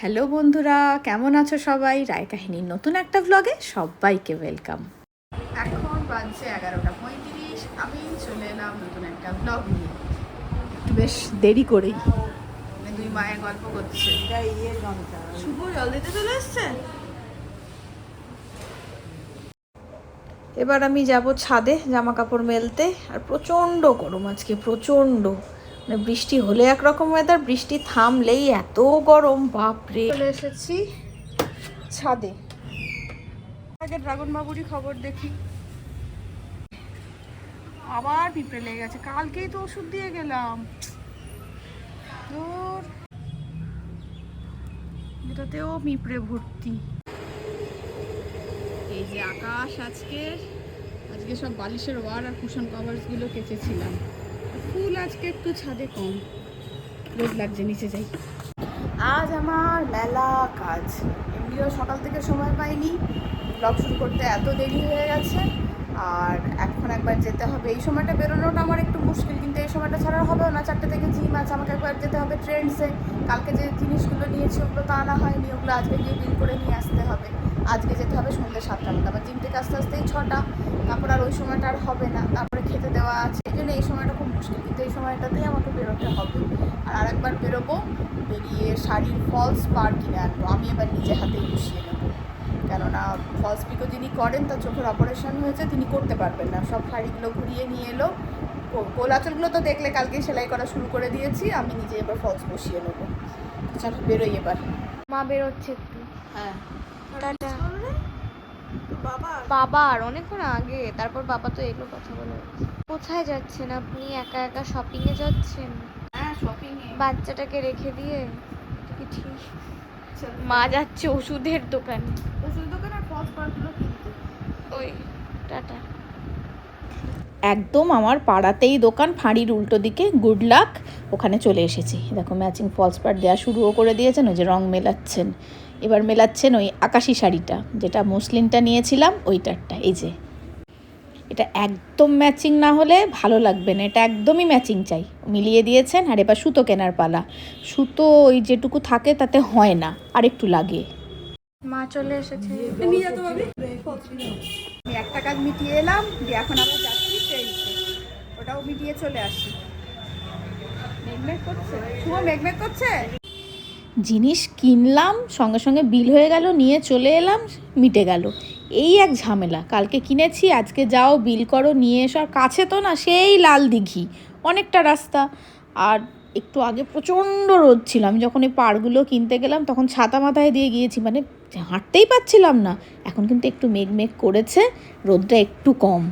Hello বন্ধুরা, কেমন আছো সবাই? রায় কাহিনীর নতুন একটা ব্লগে সবাইকে ওয়েলকাম এখন বাজছে এগারোটা পঁয়ত্রিশ, আমি চলে এলাম নতুন একটা ব্লগ নিয়ে। বেশ দেরি করেই। মানে দুই মায়ের গল্প করছে। শুভ জল দিতে চলে এসছে? এবার আমি যাব ছাদে জামা কাপড় মেলতে, আর প্রচণ্ড গরম আজকে, প্রচণ্ড। বৃষ্টি হলে একরকম ওয়েদার বৃষ্টি থামলেই এত গরম, বাপরে। চলে এসেছি ছাদে। আগে ড্রাগন বাবুরই খবর দেখি। আবার পিঁপড়ে লেগে গেছে। কালকেই তো ওষুধ দিয়ে গেলাম। এটাতেও পিঁপড়ে ভর্তি। এই যে আকাশ আজকে আজকে সব বালিশের ওয়ার আর কুশন কভারসগুলো কেচেছিলাম। ফুল আজকে একটু ছাদে কম। রোদ লাগছে, নিচে যাই। আজ আমার মেলা কাজ। এমনিও সকাল থেকে সময় পাইনি। ব্লগ শুরু করতে এত দেরি হয়ে গেছে। আর এখন একবার যেতে হবে। এই সময়টা বেরোনোটা আমার একটু মুশকিল, কিন্তু এই সময়টা ছাড়া হবেও না। চারটে থেকে জিম আছে, আমাকে একবার যেতে হবে ট্রেন্ডসে কালকে যে জিনিসগুলো নিয়েছি, ওগুলো তো আনা হয়নি। ওগুলো আজকে গিয়ে বিল করে নিয়ে আসতে হবে। আজকে যেতে হবে সন্ধ্যে সাতটার মধ্যে আবার জিম থেকে আস্তে আস্তেই ছটা। তারপর আর ওই সময়টা আর হবে না। তারপরে খেতে দেওয়া আছে। এই জন্য এই সময়টা খুব মুশকিল। কিন্তু এই সময়টাতেই আমাকে বেরোতে হবে। আর আরেকবার বেরোবো। বেরিয়ে শাড়ির ফলস পার কিনে আনব। আমি এবার নিজে হাতেই বসিয়ে নেব। কেননা ফলস পিকো যিনি করেন তার চোখের অপারেশন হয়েছে তিনি করতে পারবেন না। সব শাড়িগুলো ঘুরিয়ে নিয়ে এলো। কোলাচলগুলো তো দেখলে কালকে সেলাই করা শুরু করে দিয়েছি। আমি নিজে এবার ফলস বসিয়ে নেব। চলো বেরোই এবার। মা বেরোচ্ছে একটু। হ্যাঁ। টাটা। বাবা বাবার অনেকক্ষণ আগে। তারপর বাবা তো এগুলো কথা বলে। কোথায় যাচ্ছেন আপনি? একা একা শপিং এ যাচ্ছেন? হ্যাঁ শপিং বাচ্চাটাকে রেখে দিয়ে? ঠিক মা যাচ্ছে ওষুধের দোকানে। ওষুধ দোকান আর ফলস ওই টাটা। একদম আমার পাড়াতেই দোকান ফাঁড়ির উল্টো দিকে। গুড লাক ওখানে চলে এসেছি। দেখো ম্যাচিং ফলস পার্ট দেওয়া শুরুও করে দিয়েছেন ওই যে রং মেলাচ্ছেন। এবার মেলাচ্ছেন ওই আকাশি শাড়িটা, যেটা মসলিনটা নিয়েছিলাম, ওইটারটা, এই যে। এটা একদম ম্যাচিং না হলে ভালো লাগবে না, এটা একদমই ম্যাচিং চাই। মিলিয়ে দিয়েছেন, আর এবার সুতো কেনার পালা। সুতো ওই যেটুকু থাকে তাতে হয় না আর একটু লাগে। মা চলে এসেছে। একটা কাজ মিটিয়ে এলাম, দিয়ে এখন আবার যাচ্ছি ওটাও মিটিয়ে চলে আসি। মেঘমেঘ করছে? শুভ মেঘমেঘ করছে? জিনিস কিনলাম, সঙ্গে সঙ্গে বিল হয়ে গেল, নিয়ে চলে এলাম, মিটে গেল। এই এক ঝামেলা। কালকে কিনেছি, আজকে যাও, বিল করো, নিয়ে এসো। আর কাছে তো না, সেই লাল দিঘি। অনেকটা রাস্তা। আর একটু আগে প্রচণ্ড রোদ ছিল। আমি যখন এই পাড়গুলো কিনতে গেলাম, তখন ছাতা মাথায় দিয়ে গিয়েছি। মানে হাঁটতেই পাচ্ছিলাম না। এখন কিন্তু একটু মেঘ মেঘ করেছে, রোদটা একটু কম।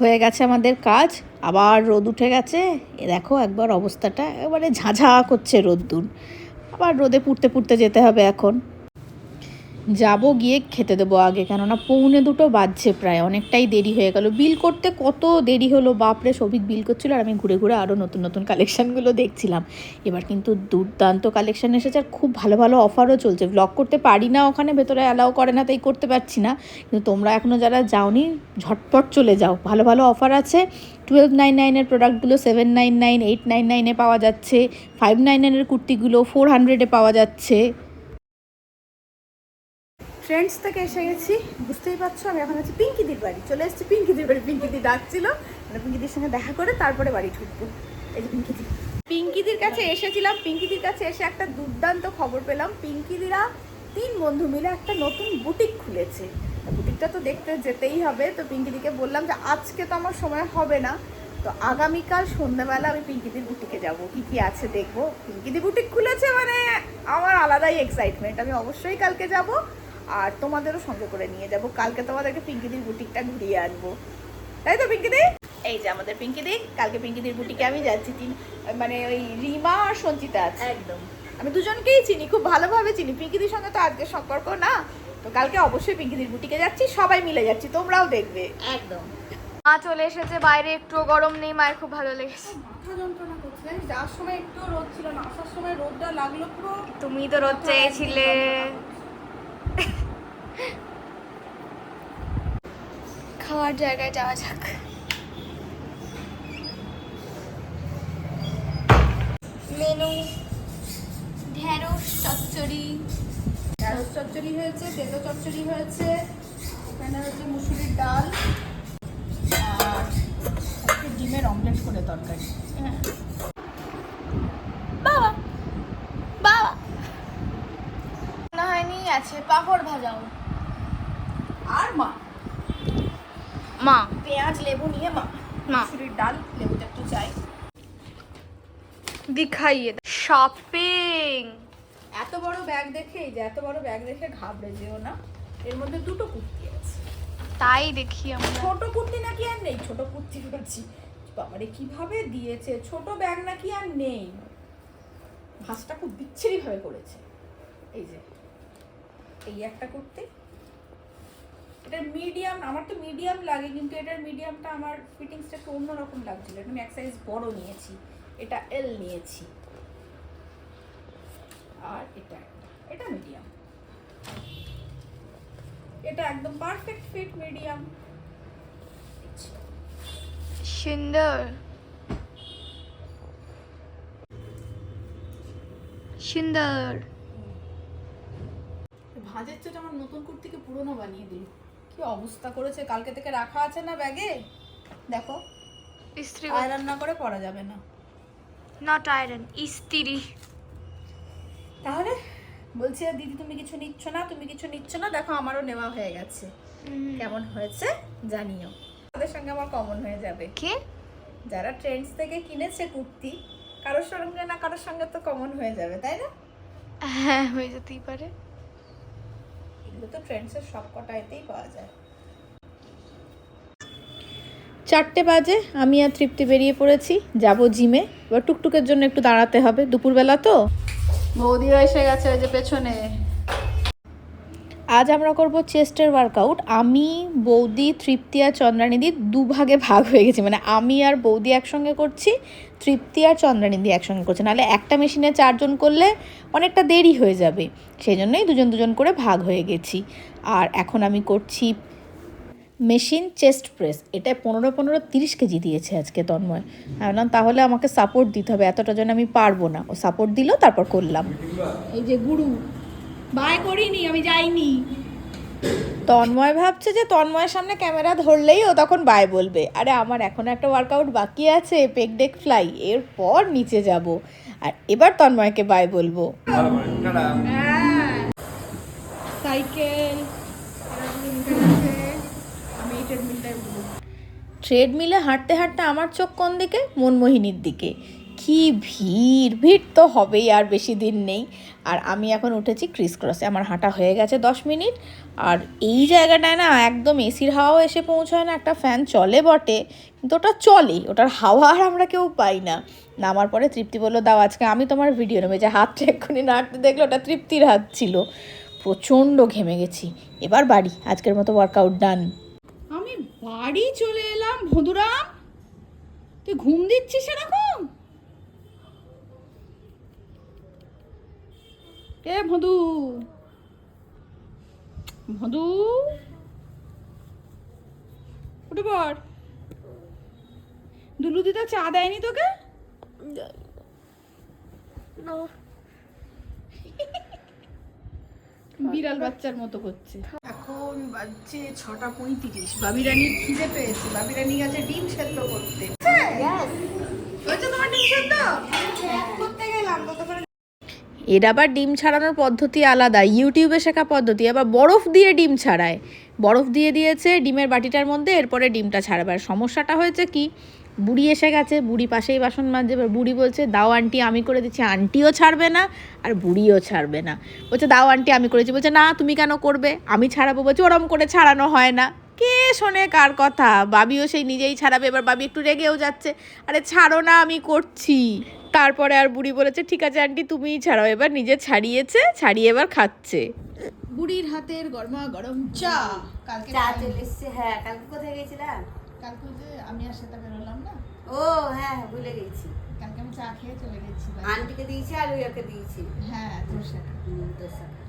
হয়ে গেছে আমাদের কাজ, আবার রোদ উঠে গেছে। এ দেখো একবার অবস্থাটা, এবারে ঝাঁঝা করছে রোদ্দুর। আবার রোদে পুড়তে পুড়তে যেতে হবে এখন। যাব গিয়ে খেতে দেবো আগে, কেননা পৌনে দুটো বাজছে প্রায়, অনেকটাই দেরি হয়ে গেল। বিল করতে কত দেরি হলো, বাপরে সবিক বিল করছিল আর আমি ঘুরে ঘুরে আরও নতুন নতুন কালেকশানগুলো দেখছিলাম। এবার কিন্তু দুর্দান্ত কালেকশান এসেছে আর খুব ভালো ভালো অফারও চলছে। ব্লগ করতে পারি না ওখানে, ভেতরে অ্যালাউ করে না, তাই করতে পারছি না। কিন্তু তোমরা এখনও যারা যাওনি, ঝটপট চলে যাও। ভালো ভালো অফার আছে। টুয়েলভ নাইন নাইনের প্রোডাক্টগুলো seven nine nine eight nine নাইনে পাওয়া যাচ্ছে। ফাইভ নাইন নাইনের কুর্তিগুলো ফোর হান্ড্রেডে পাওয়া যাচ্ছে। ফ্রেন্ডস থেকে এসে গেছি। বুঝতেই পারছ, আমি এখন আছি পিঙ্কিদির বাড়ি। চলে এসেছি পিঙ্কিদির বাড়ি। পিঙ্কিদি ডাকছিল মানে পিঙ্কিদির সঙ্গে দেখা করে তারপরে বাড়ি ঢুকবো। এই যে পিঙ্কিদি। পিঙ্কিদির কাছে এসেছিলাম। পিঙ্কিদির কাছে এসে একটা দুর্দান্ত খবর পেলাম। পিঙ্কিদিরা তিন বন্ধু মিলে একটা নতুন বুটিক খুলেছে। বুটিকটা তো দেখতে যেতেই হবে। তো পিঙ্কিদিকে বললাম যে, আজকে তো আমার সময় হবে না। তো আগামীকাল সন্ধ্যাবেলা আমি পিঙ্কিদির বুটিকে যাব। কি কি আছে দেখব? পিঙ্কিদি বুটিক খুলেছে মানে আমার আলাদাই এক্সাইটমেন্ট আমি অবশ্যই কালকে যাব। আর তোমাদেরও সঙ্গে করে নিয়ে যাব। কালকে তোমাদেরকে পিঙ্কিদির বুটিকটা ঘুরিয়ে আনব। তাই তো পিঙ্কিদি? এই যে আমাদের পিঙ্কিদি কালকে পিঙ্কিদির বুটিকে আমি যাচ্ছি তিন মানে ওই রিমা আর সঞ্চিতা আছে। একদম। আমি দুজনকেই চিনি খুব ভালোভাবে চিনি। পিঙ্কিদির সঙ্গে তো আজকে সম্পর্ক না। তো কালকে অবশ্যই পিঙ্কিদির বুটিকে যাচ্ছি সবাই মিলে যাচ্ছি তোমরাও দেখবে। একদম। মা চলে এসেছে বাইরে একটুও গরম নেই মায়ের খুব ভালো লেগেছে। মাথা যন্ত্রণা করছে যাওয়ার সময় একটু রোদ ছিল না আসার সময় রোদটা লাগল পুরো। তুমি তো রোদ চেয়েছিলে। খাওয়ার জায়গায় যাওয়া যাক। মেনু ঢেঁড়স চচ্চড়ি। ঢ্যাঁড়স চচ্চড়ি হয়েছে তেতো চচ্চড়ি হয়েছে এখানে হচ্ছে মুসুরির ডাল আর ডিমের অমলেট করে তরকারি। হ্যাঁ বাবা বাবা না হয়নি আছে পাঁপড় ভাজাও। আর মা? মা। পেঁয়াজ লেবু নিয়ে মা। মা। ডাল লেবুটা একটু চাই। দিখাইয়ে শপিং এত বড় ব্যাগ দেখে এই যে এত বড় ব্যাগ দেখে ঘাবড়ে যেও না। এর মধ্যে দুটো কুর্তি আছে। তাই দেখি আমরা। ছোট কুর্তি নাকি আর নেই? ছোট কুর্তি করছি বাবারে কীভাবে দিয়েছে? ছোট ব্যাগ নাকি আর নেই? ভাঁজটা খুব বিচ্ছিরি ভাবে করেছে। এই যে এই একটা করতে। এটার মিডিয়াম আমার তো মিডিয়াম লাগে, কিন্তু এটার মিডিয়ামটা আমার ফিটিংসটা একটু অন্যরকম লাগছিল। আমি এক সাইজ বড় নিয়েছি, এটা এল নিয়েছি। আর এটা এটা মিডিয়াম এটা একদম পারফেক্ট ফিট মিডিয়াম সুন্দর। সুন্দর। ভাজের চোট আমার নতুন কুর্তিকে পুরনো বানিয়ে দিল। কি অবস্থা করেছে? কালকে থেকে রাখা আছে না ব্যাগে? দেখো ইস্ত্রি আয়রন না করে পরা যাবে না। নট আয়রন ইস্ত্রি। তাহলে বলছি আর দিদি তুমি কিছু নিচ্ছ না? তুমি কিছু নিচ্ছ না? দেখো আমারও নেওয়া হয়ে গেছে। কেমন হয়েছে জানিও। তাদের সঙ্গে আমার কমন হয়ে যাবে। কে? যারা ট্রেন্ডস থেকে কিনেছে কুর্তি কারোর সঙ্গে না কারোর সঙ্গে তো কমন হয়ে যাবে তাই না? হ্যাঁ হয়ে যেতেই পারে। এগুলো তো ট্রেন্ডসের সব কটা এতেই পাওয়া যায়। চারটে বাজে আমি আর তৃপ্তি বেরিয়ে পড়েছি। যাব জিমে। এবার টুকটুকের জন্য একটু দাঁড়াতে হবে। দুপুরবেলা তো? বৌদিও এসে গেছে ওই যে পেছনে। আজ আমরা করব চেস্টের ওয়ার্কআউট আমি, বৌদি, তৃপ্তি আর চন্দ্রানিধি দুভাগে ভাগ হয়ে গেছি। মানে আমি আর বৌদি একসঙ্গে করছি, তৃপ্তি আর চন্দ্রানিধি একসঙ্গে করছে। নাহলে একটা মেশিনে চারজন করলে অনেকটা দেরি হয়ে যাবে। সেই জন্যই দুজন দুজন করে ভাগ হয়ে গেছি। আর এখন আমি করছি মেশিন চেস্ট প্রেস। এটা পনেরো পনেরো তিরিশ কেজি দিয়েছে আজকে তন্ময়। বললাম, তাহলে আমাকে সাপোর্ট দিতে হবে। এতটা জন আমি পারব না। ও সাপোর্ট দিল, তারপর করলাম। এই যে গুরু বাই করিনি আমি যাইনি। তন্ময় ভাবছে যে তন্ময়ের সামনে ক্যামেরা ধরলেই ও তখন বাই বলবে। আরে আমার এখন একটা ওয়ার্কআউট বাকি আছে পেক ডেক ফ্লাই এরপর নিচে যাব। আর এবার তন্ময়কে বাই বলব। সাইকেল। ট্রেডমিলে হাঁটতে হাঁটতে আমার চোখ কোন দিকে? মনমোহিনীর দিকে। কি ভিড়? ভিড় তো হবেই, আর বেশি দিন নেই। আর আমি এখন উঠেছি ক্রিস ক্রসে আমার হাঁটা হয়ে গেছে দশ মিনিট। আর এই জায়গাটায় না একদম এসির হাওয়াও এসে পৌঁছায় না, একটা ফ্যান চলে বটে। কিন্তু ওটা চলে ওটার হাওয়া আর আমরা কেউ পাই না। নামার পরে তৃপ্তি বলল, দাও আজকে আমি তোমার ভিডিও নেবে। যে হাতটা এক্ষুনি নাড়তে দেখল, ওটা তৃপ্তির হাত ছিল। প্রচণ্ড ঘেমে গেছি। এবার বাড়ি। আজকের মতো ওয়ার্কআউট ডান আমি বাড়ি চলে এলাম ভদুরাম তুই ঘুম দিচ্ছিস এরকম এ ভদু? ভদু? উঠে পড়। দুলু দিদা চা দেয়নি তোকে? বিড়াল বাচ্চার মতো করছে। এখন বাজছে ছটা পঁয়ত্রিশ। বাবি রানীর খিদে পেয়েছে। বাবি রানী গেছে ডিম সেদ্ধ করতে। হয়েছে তোমার ডিম সেদ্ধ? করতে গেলাম। ততক্ষণে এর আবার ডিম ছাড়ানোর পদ্ধতি আলাদা, ইউটিউবে শেখা পদ্ধতি, আবার বরফ দিয়ে ডিম ছাড়ায়। বরফ দিয়ে দিয়েছে ডিমের বাটিটার মধ্যে, এরপরে ডিমটা ছাড়াবে সমস্যাটা হয়েছে কি? বুড়ি এসে গেছে, বুড়ি পাশেই বাসন মাজছে এবার বুড়ি বলছে, দাও আন্টি, আমি করে দিচ্ছি। আন্টিও ছাড়বে না, আর বুড়িও ছাড়বে না। বলছে, দাও আন্টি, আমি করেছি। বলছে, না, তুমি কেন করবে? আমি ছাড়াবো। বলছে, ওরম করে ছাড়ানো হয় না। কে শোনে কার কথা? বাবিও সেই নিজেই ছাড়াবে। এবার বাবি একটু রেগেও যাচ্ছে, আরে ছাড়ো না, আমি করছি। তারপরে আর বুড়ি বলেছে ঠিক আছে আন্টি তুমিই ছাড়াও। এবার নিজে ছাড়িয়েছে ছাড়িয়ে এবার খাচ্ছে। বুড়ির হাতের গরমা গরম চা। কালকে চা চলে এসছে হ্যাঁ কালকে কোথায় গেছিলাম কালকে যে আমি আর সেটা বেরোলাম না। ও হ্যাঁ হ্যাঁ, ভুলে গেছি। কালকে আমি চা খেয়ে চলে গেছি। আন্টিকে দিয়েছি আর ওই ওকে দিয়েছি। হ্যাঁ তোর সাথে। তোর সাথে।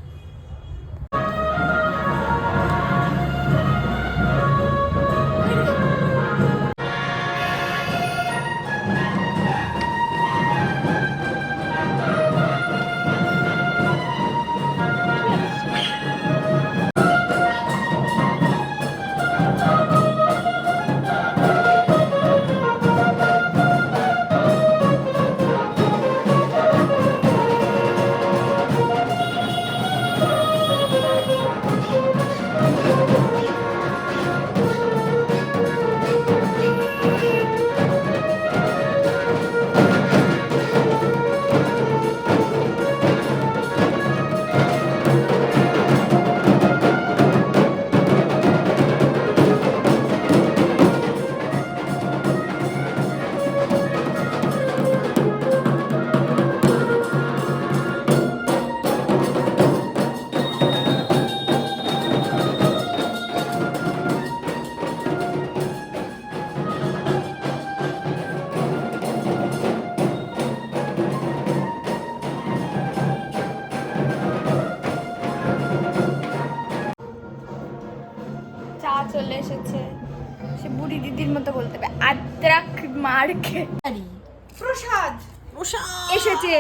প্রসাদ। প্রসাদ! এসেছে।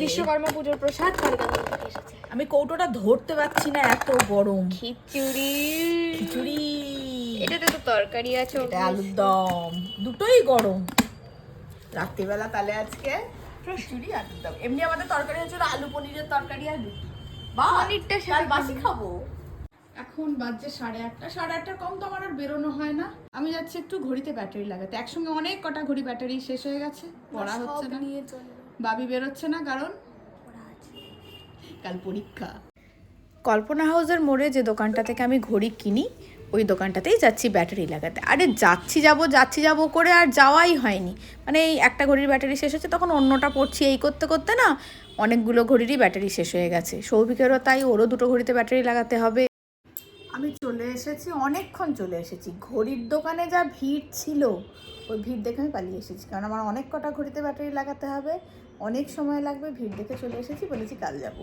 বিশ্বকর্মা পুজোর প্রসাদ এসেছে। আমি কৌটোটা ধরতে পারছি না এত গরম। খিচুড়ি। খিচুড়ি। এটাতে তো তরকারি আছে এটা আলুর দম। দুটোই গরম। রাত্রিবেলা তাহলে আজকে খিচুড়ি আলুর দম। এমনি আমাদের তরকারি হচ্ছে আলু পনিরের তরকারি আর রুটি। বা পনিরটা বাসি খাব। এখন বাজছে সাড়ে আটটা। সাড়ে আটটার কম তো আমার আর বেরোনো হয় না। আমি যাচ্ছি একটু ঘড়িতে ব্যাটারি লাগাতে। একসঙ্গে অনেক কটা ঘড়ি ব্যাটারি শেষ হয়ে গেছে। পড়া হচ্ছে না। বাবি বেরোচ্ছে না কারণ কাল পরীক্ষা। কল্পনা হাউসের মোড়ে যে দোকানটা থেকে আমি ঘড়ি কিনি ওই দোকানটাতেই যাচ্ছি ব্যাটারি লাগাতে। আরে যাচ্ছি যাব যাচ্ছি যাব করে আর যাওয়াই হয়নি। মানে এই একটা ঘড়ির ব্যাটারি শেষ হচ্ছে তখন অন্যটা পড়ছি এই করতে করতে না অনেকগুলো ঘড়িরই ব্যাটারি শেষ হয়ে গেছে। সৌভিকেরও তাই ওরও দুটো ঘড়িতে ব্যাটারি লাগাতে হবে। আমি চলে এসেছি অনেকক্ষণ চলে এসেছি। ঘড়ির দোকানে যা ভিড় ছিল ওই ভিড় দেখে আমি পালিয়ে এসেছি। কারণ আমার অনেক কটা ঘড়িতে ব্যাটারি লাগাতে হবে অনেক সময় লাগবে ভিড় দেখে চলে এসেছি বলেছি কাল যাব।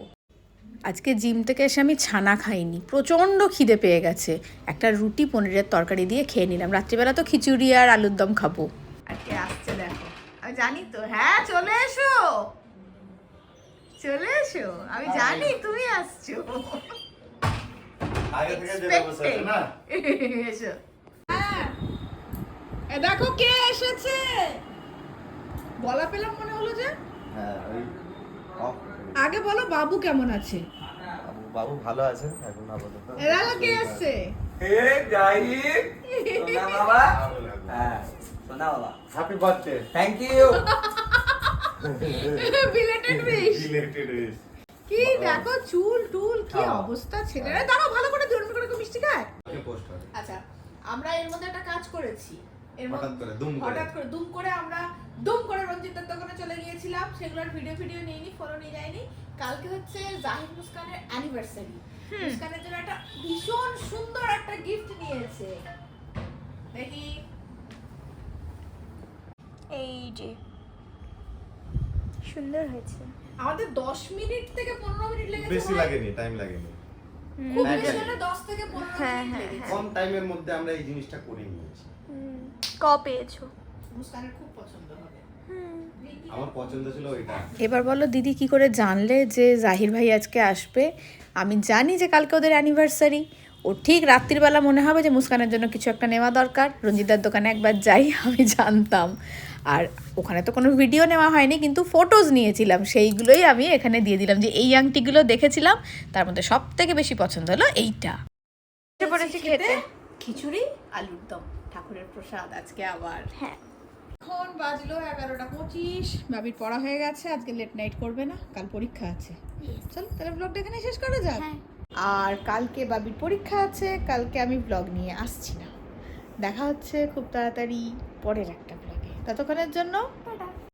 আজকে জিম থেকে এসে আমি ছানা খাইনি প্রচণ্ড খিদে পেয়ে গেছে। একটা রুটি পনিরের তরকারি দিয়ে খেয়ে নিলাম। রাত্রিবেলা তো খিচুড়ি আর আলুর দম খাব। আর কে আসছে দেখো। আমি জানি তো হ্যাঁ চলে এসো। চলে এসো। আমি জানি তুমি আসছো। দেখো কে এসেছে। বলা পেলাম মনে হলো যে? হ্যাঁ দিই। আগে বলো বাবু কেমন আছে? বাবু- বাবু ভালো আছে এখন আপাতত। কে এসছে? এ জাহিদ। সোনা বাবা। হ্যাঁ সোনা বাবা। Happy birthday thank you belated wish related is কি দেখো চুল টুল কি হ্যাঁ। অবস্থা ছেলেরা। দাঁড়াও ভালো করে জন্ম করে একটু মিষ্টি খায়। আচ্ছা আমরা এর মধ্যে একটা কাজ করেছি। হঠাৎ করে দুম করে। আমরা দুম করে রঞ্জিতের দোকানে চলে গিয়েছিলাম। সেগুলোর ভিডিও ভিডিও নিইনি ফলো নিয়ে যায়নি কালকে হচ্ছে জাহিদ মুস্কানের অ্যানিভার্সারি মুস্কানের জন্য একটা ভীষণ সুন্দর একটা গিফট নিয়েছে। দেখি। এই যে সুন্দর হয়েছে। আমাদের 10 মিনিট থেকে 15 মিনিট লেগেছে বেশি। লাগেনি টাইম লাগেনি। খুব হ্যাঁ, বেশি হ্যাঁ। হলে 10 থেকে 15 হ্যাঁ, মিনিট হ্যাঁ, লেগেছে। কম টাইমের মধ্যে আমরা এই জিনিসটা করে নিয়েছি। হুম, ক পেয়েছ? মুস্কানের খুব পছন্দ হবে। হুম। আমার পছন্দ ছিল ওইটা। এবার বলো দিদি কি করে জানলে যে জাহির ভাই আজকে আসবে? আমি জানি যে কালকে ওদের অ্যানিভার্সারি ও ঠিক রাত্রিবেলা মনে হবে যে মুস্কানের জন্য কিছু একটা নেওয়া দরকার। রঞ্জিতার দোকানে একবার যাই আমি জানতাম। আর ওখানে তো কোনো ভিডিও নেওয়া হয়নি কিন্তু ফটোজ নিয়েছিলাম। সেইগুলোই আমি এখানে দিয়ে দিলাম যে এই আংটিগুলো দেখেছিলাম তার মধ্যে সব থেকে বেশি পছন্দ হলো এইটা। এসে পড়েছি খেতে? খিচুড়ি আলুর দম ঠাকুরের প্রসাদ আজকে আবার। হ্যাঁ। এখন বাজলো এগারোটা পঁচিশ বাবির পড়া হয়ে গেছে আজকে লেট নাইট করবে না কাল পরীক্ষা আছে। চল তাহলে ব্লগটা এখানে শেষ করা যাক। হ্যাঁ। আর কালকে বাবির পরীক্ষা আছে কালকে আমি ব্লগ নিয়ে আসছি না। দেখা হচ্ছে খুব তাড়াতাড়ি পরের একটা ততক্ষণের জন্য